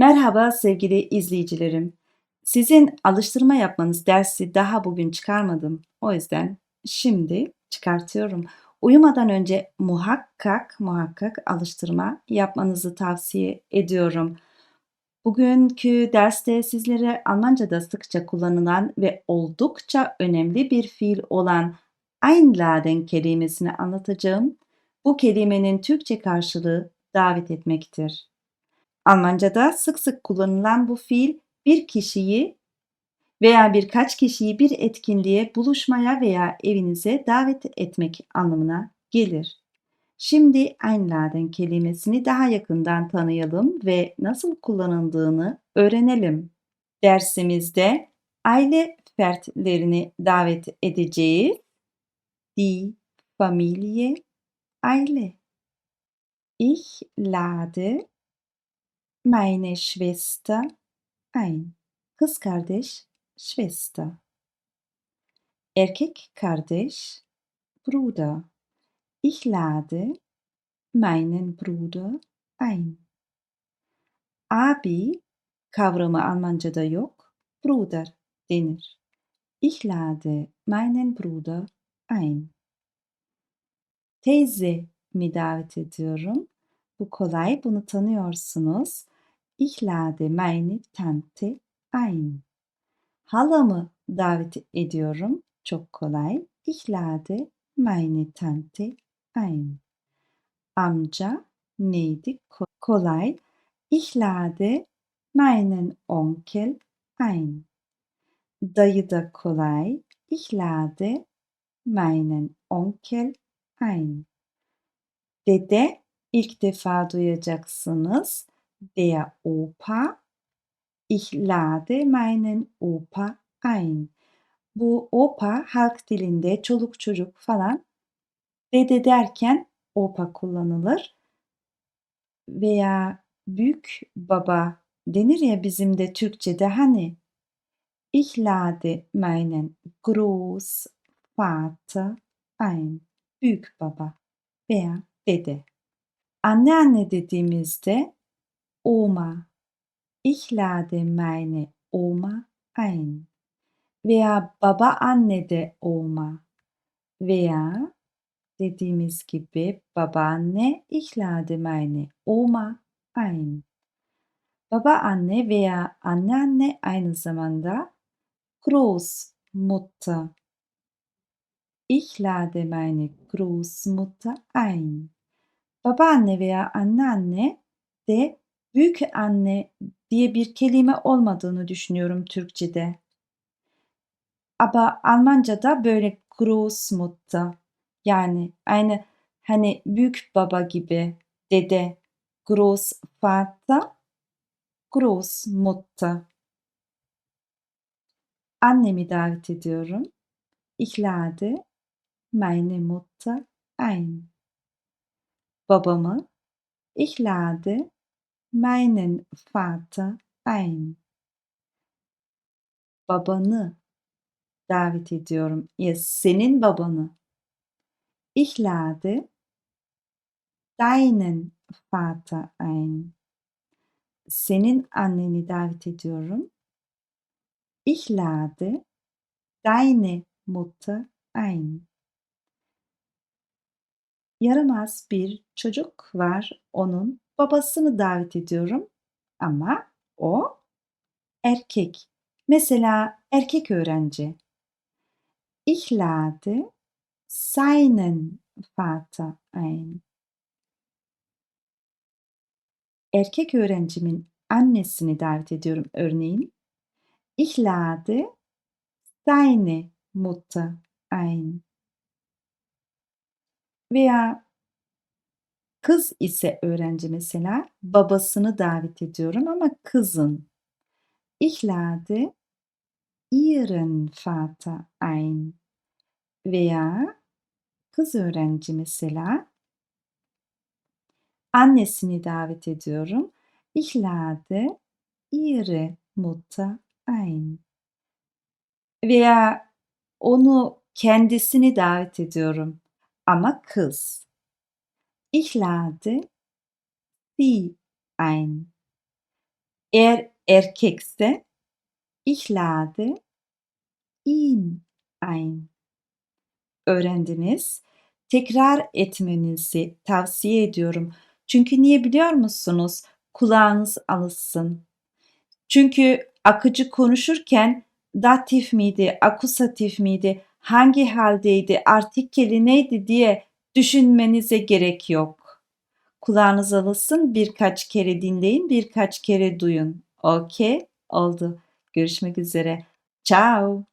Merhaba sevgili izleyicilerim. Sizin alıştırma yapmanız dersi daha bugün çıkarmadım. O yüzden şimdi çıkartıyorum. Uyumadan önce muhakkak muhakkak alıştırma yapmanızı tavsiye ediyorum. Bugünkü derste sizlere Almanca'da sıkça kullanılan ve oldukça önemli bir fiil olan einladen kelimesini anlatacağım. Bu kelimenin Türkçe karşılığı davet etmektir. Almanca'da sık sık kullanılan bu fiil bir kişiyi veya birkaç kişiyi bir etkinliğe, buluşmaya veya evinize davet etmek anlamına gelir. Şimdi einladen kelimesini daha yakından tanıyalım ve nasıl kullanıldığını öğrenelim. Dersimizde aile fertlerini davet edeceğiz. Die Familie, aile. Ich lade meine Schwester ein. Kız kardeş, Schwester. Erkek kardeş, Bruder. Ich lade meinen Bruder ein. Abi kavramı Almanca'da yok, Bruder denir. Ich lade meinen Bruder ein. Teyze mi davet ediyorum? Bu kolay, bunu tanıyorsunuz. Ich lade meine Tante ein. Halamı davet ediyorum. Çok kolay. Ich lade meine Tante ein. Amca neydi? Kolay. Ich lade meinen Onkel ein. Dayı da kolay. Ich lade meinen Onkel ein. Dede ilk defa duyacaksınız. Der Opa. Ich lade meinen Opa ein. Bu Opa halk dilinde çoluk çocuk falan dede derken Opa kullanılır. Veya büyük baba denir ya bizim de Türkçe'de hani Ich lade meinen Großvater ein. Büyük baba veya dede. Anneanne dediğimizde Oma. Ich lade meine Oma ein. Veya babaanne de Oma. Veya dediğimiz gibi babaanne ich lade meine Oma ein. Babaanne veya anneanne aynı zamanda Großmutter. Ich lade meine Großmutter ein. Babaanne veya anneanne de büyük anne diye bir kelime olmadığını düşünüyorum Türkçe'de. Ama Almanca'da böyle Großmutter yani aynı hani büyük baba gibi dede Großvater Großmutter Annemi davet ediyorum. Ich lade meine Mutter ein. Babamı Ich lade meinen Vater ein. Babanı davet ediyorum. Ya senin babanı. Ich lade deinen Vater ein. Senin anneni davet ediyorum. Ich lade deine Mutter ein. Yaramaz bir çocuk var. Onun babasını davet ediyorum ama o erkek. Mesela erkek öğrenci. Ich lade seinen Vater ein. Erkek öğrencimin annesini davet ediyorum örneğin. Ich lade seine Mutter ein. Veya Kız ise öğrenci mesela babasını davet ediyorum ama kızın. Ich lade ihren Vater ein. Veya kız öğrenci mesela annesini davet ediyorum. Ich lade ihre Mutter ein. Veya onu kendisini davet ediyorum ama kız. Ich lade sie ein. Eğer erkekse ich lade ihn ein. Öğrendiniz. Tekrar etmenizi tavsiye ediyorum. Çünkü niye biliyor musunuz? Kulağınız alışsın. Çünkü akıcı konuşurken datif miydi, akusatif miydi, hangi haldeydi, artikeli neydi diye düşünmenize gerek yok. Kulağınız alışsın, birkaç kere dinleyin, birkaç kere duyun. Okey? Oldu. Görüşmek üzere. Ciao.